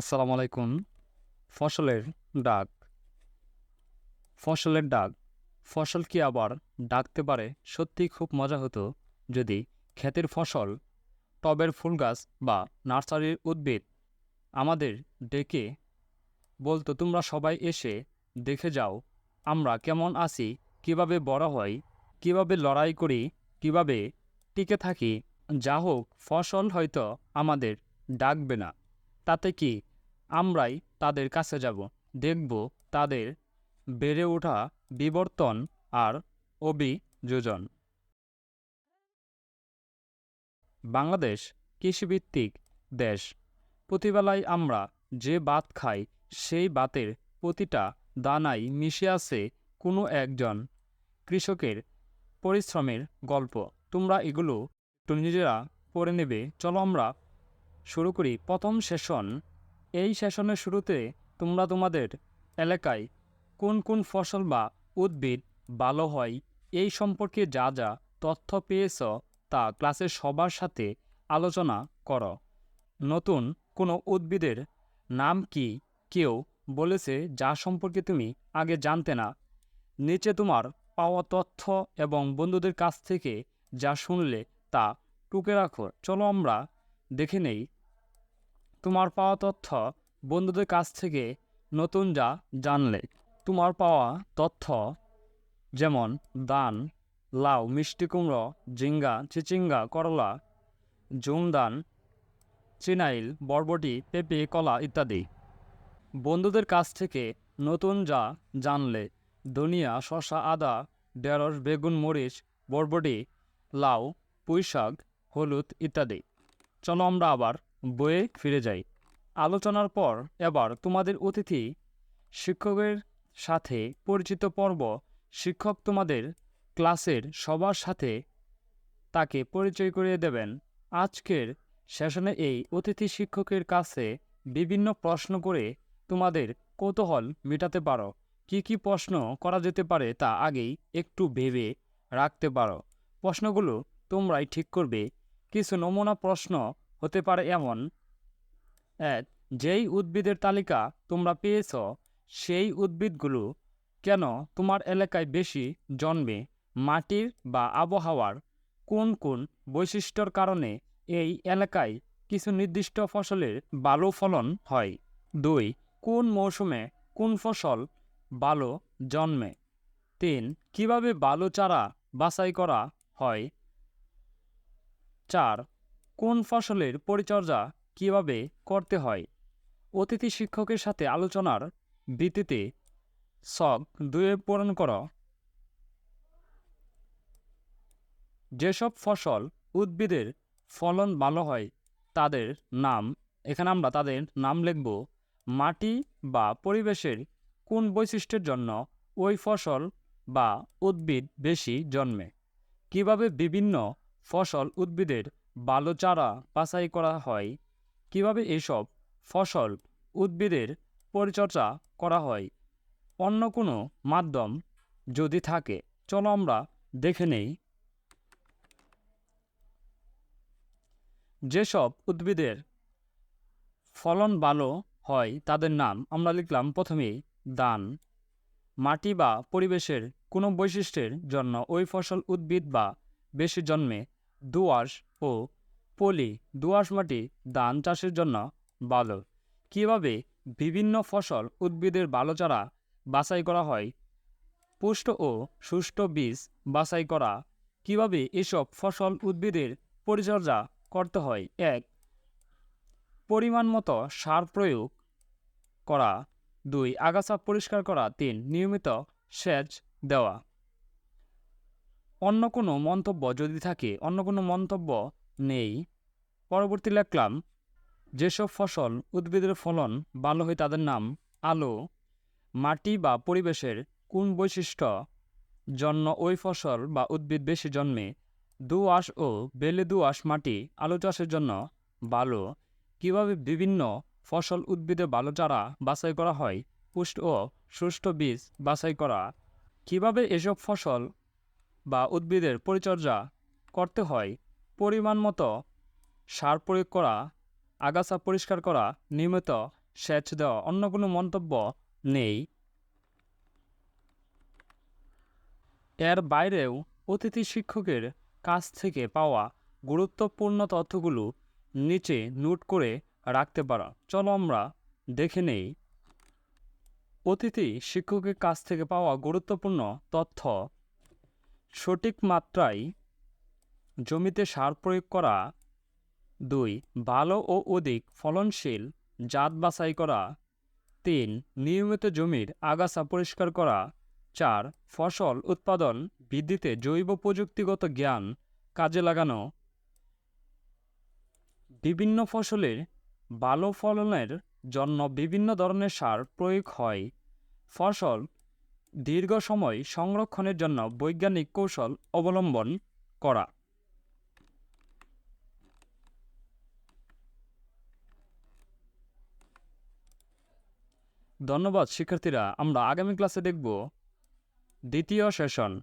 আসসালামু আলাইকুম। ফসলের ডাক। ফসলের ডাক। ফসল কি আবার ডাকতে পারে? সত্যিই খুব মজা হতো যদি ক্ষেতের ফসল, টবের ফুল গাছ বা নার্সারির উদ্ভিদ আমাদের ডেকে বলতো, তোমরা সবাই এসে দেখে যাও, আমরা কেমন আছি, কীভাবে বড় হই, কীভাবে লড়াই করি, কীভাবে টিকে থাকি। যা হোক, ফসল হয়তো আমাদের ডাকবে না। তাতে কি আমরাই তাদের কাছে যাব। দেখব তাদের বেড়ে ওঠা বিবর্তন আর অভিযোজন। বাংলাদেশ কৃষিভিত্তিক দেশ। প্রতিবেলায় আমরা যে ভাত খাই, সেই ভাতের প্রতিটা দানাই মিশে আছে কোনো একজন কৃষকের পরিশ্রমের গল্প। তোমরা এগুলো একটু নিজেরা পড়ে নেবে। চলো আমরা শুরু করি প্রথম সেশন। এই সেশনের শুরুতে তোমরা তোমাদের এলাকায় কোন কোন ফসল বা উদ্ভিদ ভালো হয় এই সম্পর্কে যা যা তথ্য পেয়েছ তা ক্লাসের সবার সাথে আলোচনা করো। নতুন কোনো উদ্ভিদের নাম কি কেউ বলেছে যা সম্পর্কে তুমি আগে জানতে না? নিচে তোমার পাওয়া তথ্য এবং বন্ধুদের কাছ থেকে যা শুনলে তা টুকে রাখো। চলো আমরা দেখে নেই তোমার পাওয়া তথ্য বন্ধুদের কাছ থেকে নতুন যা জানলে তোমার পাওয়া তথ্য যেমন দান, লাউ, মিষ্টি কুমড়ো, ঝিঙ্গা, চিচিঙ্গা, করলা জুমদান চিনাইল, বরবটি, পেঁপে, কলা ইত্যাদি। বন্ধুদের কাছ থেকে নতুন যা জানলে ধনিয়া, শসা, আদা, ঢেঁড়স, বেগুন, মরিচ, বরবটি, লাউ, পুঁইশাক, হলুদ ইত্যাদি। চলো আমরা আবার বইয়ে ফিরে যাই। আলোচনার পর এবার তোমাদের অতিথি শিক্ষকের সাথে পরিচিত পর্ব শিক্ষক তোমাদের ক্লাসের সবার সাথে তাকে পরিচয় করিয়ে দেবেন। আজকের সেশনে এই অতিথি শিক্ষকের কাছে বিভিন্ন প্রশ্ন করে তোমাদের কৌতূহল মেটাতে পারো। কি কি প্রশ্ন করা যেতে পারে তা আগেই একটু ভেবে রাখতে পারো। প্রশ্নগুলো তোমরাই ঠিক করবে। কিছু নমুনা প্রশ্ন হতে পারে এমন। এক, যেই উদ্ভিদের তালিকা তোমরা পেয়েছ, সেই উদ্ভিদগুলো কেন তোমার এলাকায় বেশি জন্মে? মাটির বা আবহাওয়ার কোন কোন বৈশিষ্ট্যর কারণে এই এলাকায় কিছু নির্দিষ্ট ফসলের ভালো ফলন হয়? দুই, কোন মৌসুমে কোন ফসল ভালো জন্মে? তিন, কীভাবে ভালো চারা বাছাই করা হয়? চার কোন ফসলের পরিচর্যা কীভাবে করতে হয়? অতিথি শিক্ষকের সাথে আলোচনার ভিত্তিতে শখ দুয়ে পূরণ করো। যেসব ফসল উদ্ভিদের ফলন ভালো হয়, তাদের নাম, এখানে আমরা তাদের নাম লিখব, মাটি বা পরিবেশের কোন বৈশিষ্ট্যের জন্য ওই ফসল বা উদ্ভিদ বেশি জন্মে, কীভাবে বিভিন্ন ফসল উদ্ভিদের ভালো চারা বাছাই করা হয়। কীভাবে এসব ফসল উদ্ভিদের পরিচর্যা করা হয়? অন্য কোনো মাধ্যম যদি থাকে, চলো আমরা দেখে নেই। যেসব উদ্ভিদের ফলন ভালো হয়, তাদের নাম আমরা লিখলাম প্রথমেই দান। মাটি বা পরিবেশের কোনো বৈশিষ্ট্যের জন্য ওই ফসল উদ্ভিদ বা বেশি জন্মে দোআঁশ ও পলি দোআঁশ মাটি ধান চাষের জন্য ভালো। কীভাবে বিভিন্ন ফসল উদ্ভিদের ভালো চারা বাছাই করা হয়, পুষ্ট ও সুষ্ঠু বীজ বাছাই করা, কীভাবে এসব ফসল উদ্ভিদের পরিচর্যা করতে হয়, এক, পরিমাণ মতো সার প্রয়োগ করা, দুই, আগাছা পরিষ্কার করা, তিন, নিয়মিত সেচ দেওয়া। অন্য কোনো মন্তব্য যদি থাকে, অন্য কোনো মন্তব্য নেই, পরবর্তী লিখলাম, যেসব ফসল উদ্ভিদের ফলন ভালো হয় তাদের নাম আলো, মাটি বা পরিবেশের কোন বৈশিষ্ট্য জন্য ওই ফসল বা উদ্ভিদ বেশি জন্মে? দোআঁশ ও বেলে দোআঁশ মাটি আলু চাষের জন্য ভালো। কীভাবে বিভিন্ন ফসল উদ্ভিদে ভালো চারা বাছাই করা হয়? পুষ্ট ও সুষ্ঠু বীজ বাছাই করা। কীভাবে এসব ফসল বা উদ্ভিদের পরিচর্যা করতে হয়। পরিমাণ মতো সার প্রয়োগ করা, আগাছা পরিষ্কার করা, নিয়মিত সেচ দেওয়া অন্য কোনো মন্তব্য নেই। এর বাইরেও অতিথি শিক্ষকের কাছ থেকে পাওয়া গুরুত্বপূর্ণ তথ্যগুলো নিচে নোট করে রাখতে পারো। চলো আমরা দেখে নেই। অতিথি শিক্ষকের কাছ থেকে পাওয়া গুরুত্বপূর্ণ তথ্য সঠিক মাত্রায় জমিতে সার প্রয়োগ করা। দুই, ভালো ও অধিক ফলনশীল জাত বাছাই করা। তিন, নিয়মিত জমির আগাছা পরিষ্কার করা। চার, ফসল উৎপাদন বৃদ্ধিতে জৈব প্রযুক্তিগত জ্ঞান কাজে লাগানো। বিভিন্ন ফসলের ভালো ফলনের জন্য বিভিন্ন ধরনের সার প্রয়োগ হয়। ফসল দীর্ঘ সময় সংরক্ষণের জন্য বৈজ্ঞানিক কৌশল অবলম্বন করা। ধন্যবাদ শিক্ষার্থীরা, আমরা আগামী ক্লাসে দেখব দ্বিতীয় সেশন।